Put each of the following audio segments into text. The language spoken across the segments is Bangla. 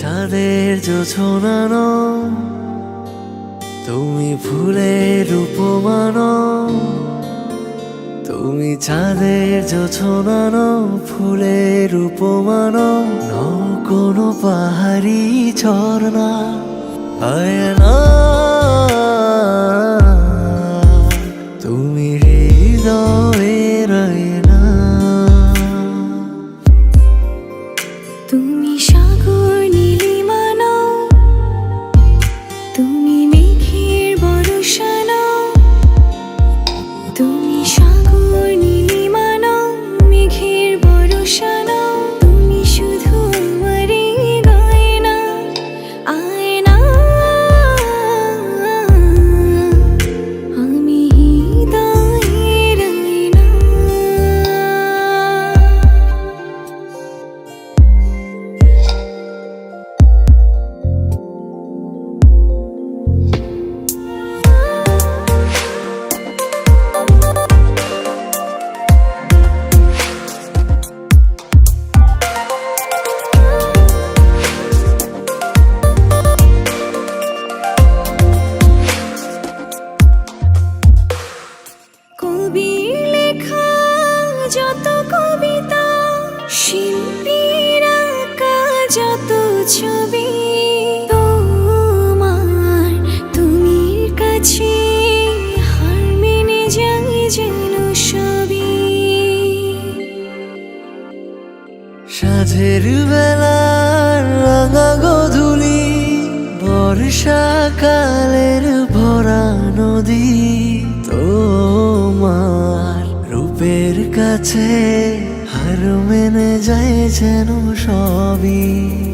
চাঁদের জোছনানো তুমি ফুলের উপমানো, তুমি চাঁদের জোছনানো ফুলের উপমানো কোনো পাহাড়ি ঝর্ণা, আয়না। তুমি হৃদয়ের শিল্পীর আঁকা যত ছবি, তোমার তুমি কাছে হার মেনে যেন সবই। সাঝের বেলার রাঙা গধুলি বর্ষাকালের ভরা নদী, তোমার রূপের কাছে মেনে যায় যেন সবই।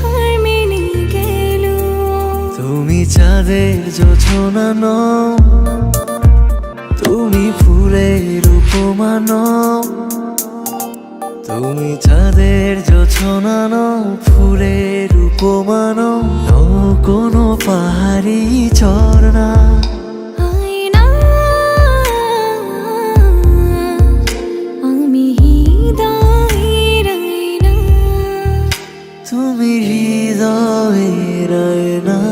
হার মেনে গেল। তুমি চাঁদের জোছনা নও, তুমি ফুলের উপমান তুমি চাঁদের জোছনা নও, ফুলের উপমান নও কোনো পাহাড়ি ঝর্ণা। 나